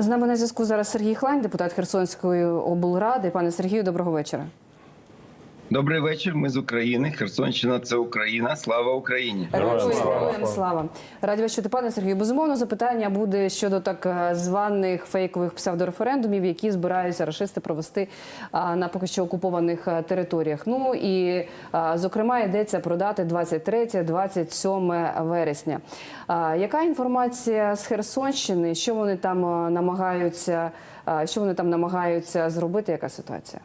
З нами на зв'язку зараз Сергій Хлань, депутат Херсонської облради. Пане Сергію, доброго вечора. Добрий вечір. Ми з України. Херсонщина це Україна. Слава Україні! Героям слава. слава. Раді вас чути, пане Сергію. Безумовно, запитання буде щодо так е, званих фейкових псевдореферендумів, які збираються рашисти провести а, на поки що окупованих е, територіях. Ну і а, зокрема йдеться про дати 23-27 вересня. А, Яка інформація з Херсонщини? Що вони там е, намагаються? а, Що вони там намагаються зробити? Яка ситуація?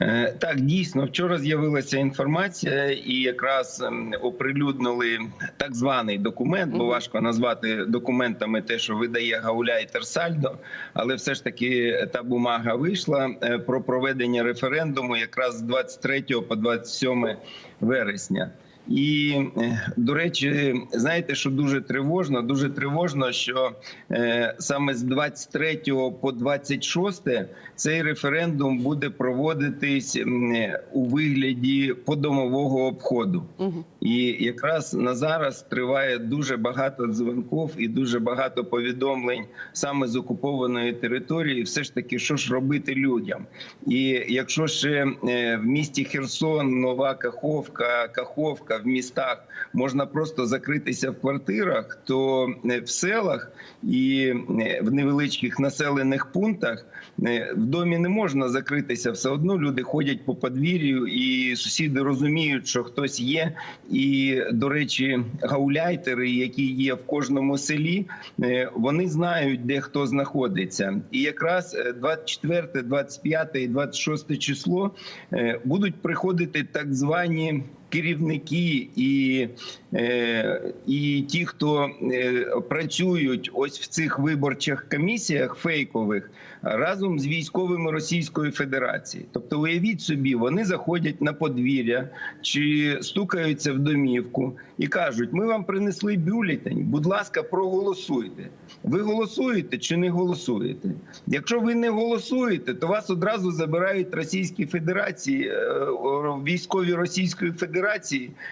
Е, Так, дійсно, вчора з'явилася інформація, і якраз ем, оприлюднили так званий документ, бо важко назвати документами те, що видає Гауляйтер Сальдо, але все ж таки та бумага вийшла е, про проведення референдуму якраз з 23 по 27 вересня. І е, до речі, знаєте, що дуже тривожно? Дуже тривожно, що е, саме з 23 по 26 цей референдум буде проводитись у вигляді подомового обходу. І якраз на зараз триває дуже багато дзвінків і дуже багато повідомлень саме з окупованої території. Все ж таки, що ж робити людям? І якщо ще е, в місті Херсон, Нова Каховка, Каховка в містах можна просто закритися в квартирах, то е, в селах і е, в невеличких населених пунктах е, в домі не можна закритися. Все одно люди ходять по подвір'ю, і сусіди розуміють, що хтось є. І до речі, гауляйтери, які є в кожному селі, вони знають, де хто знаходиться. І якраз е, 24, 25 і 26 число будуть приходити так звані. Керівники і, е, і ті, хто е, працюють ось в цих виборчих комісіях фейкових разом з військовими Російської Федерації. Тобто, уявіть собі, вони заходять на подвір'я чи стукаються в домівку і кажуть: ми вам принесли бюлетень, будь ласка, проголосуйте. Ви голосуєте чи не голосуєте? Якщо ви не голосуєте, то вас одразу забирають Російські Федерації, е, військові Російської Федерації,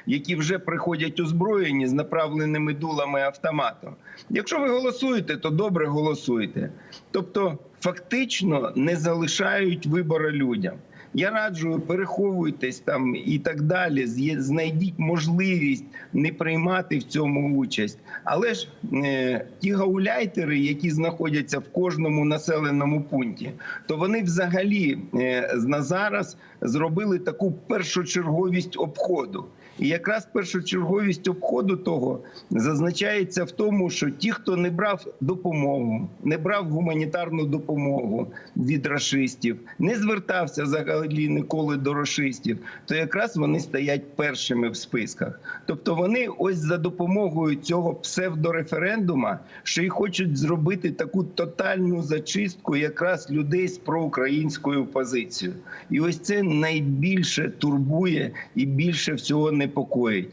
які вже приходять озброєні з направленими дулами автоматом. Якщо ви голосуєте, то добре голосуйте. Тобто, фактично не залишають вибору людям. Я раджу, переховуйтесь там і так далі. Знайдіть можливість не приймати в цьому участь. Але ж е, ті гауляйтери, які знаходяться в кожному населеному пункті, то вони взагалі е, на зараз зробили таку першочерговість обходу. І якраз першочерговість обходу того зазначається в тому, що ті, хто не брав допомогу, не брав гуманітарну допомогу від рашистів, не звертався взагалі ніколи до рашистів, то якраз вони стоять першими в списках. Тобто вони ось за допомогою цього псевдореферендума ще й хочуть зробити таку тотальну зачистку якраз людей з проукраїнською позицією. І ось це найбільше турбує і більше всього непокоїть.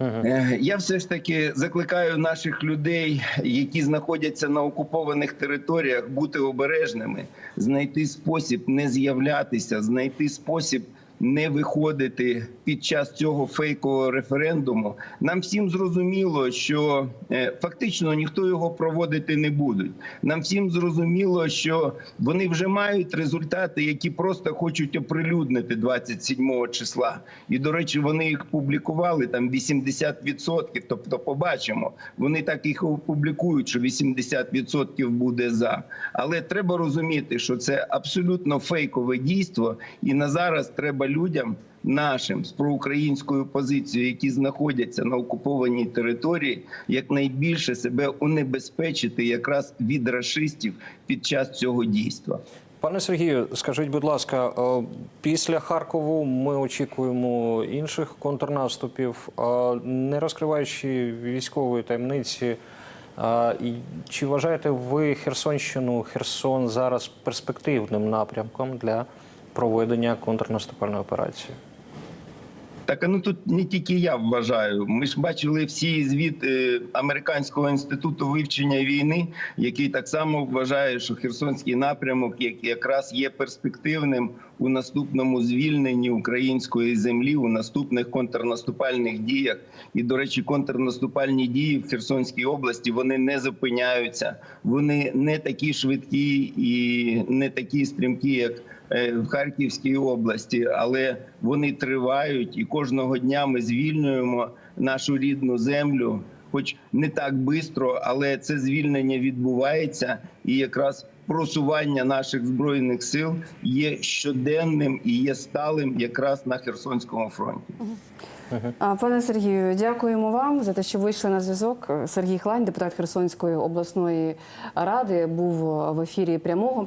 Е, Я все ж таки закликаю наших людей, які знаходяться на окупованих територіях, бути обережними, знайти спосіб не з'являтися, знайти спосіб не виходити під час цього фейкового референдуму. Нам всім зрозуміло, що е, фактично ніхто його проводити не буде. Нам всім зрозуміло, що вони вже мають результати, які просто хочуть оприлюднити 27 числа. І до речі, вони їх публікували там 80%. Тобто, побачимо, вони так їх опублікують, що 80% буде за. Але треба розуміти, що це абсолютно фейкове дійство, і на зараз треба людям. Нашим з проукраїнською позицією, які знаходяться на окупованій території, якнайбільше себе унебезпечити якраз від рашистів під час цього дійства. Пане Сергію, скажіть, будь ласка, е, після Харкову ми очікуємо інших контрнаступів, не розкриваючи військової таємниці. е, Чи вважаєте ви Херсонщину, Херсон зараз перспективним напрямком для проведення контрнаступальної операції? Так, ну тут не тільки я вважаю. Ми ж бачили всі звіти Американського інституту вивчення війни, який так само вважає, що Херсонський напрямок якраз є перспективним у наступному звільненні української землі, у наступних контрнаступальних діях. І, до речі, контрнаступальні дії в Херсонській області вони не зупиняються. Вони не такі швидкі і не такі стрімкі, як е, в Харківській області, але вони тривають, і кожного дня ми звільнюємо нашу рідну землю, хоч не так швидко, але це звільнення відбувається, і якраз просування наших збройних сил є щоденним і є сталим якраз на Херсонському фронті. Пане Сергію, дякуємо вам за те, що вийшли на зв'язок. Сергій Хлань, депутат Херсонської обласної ради, був в ефірі прямого.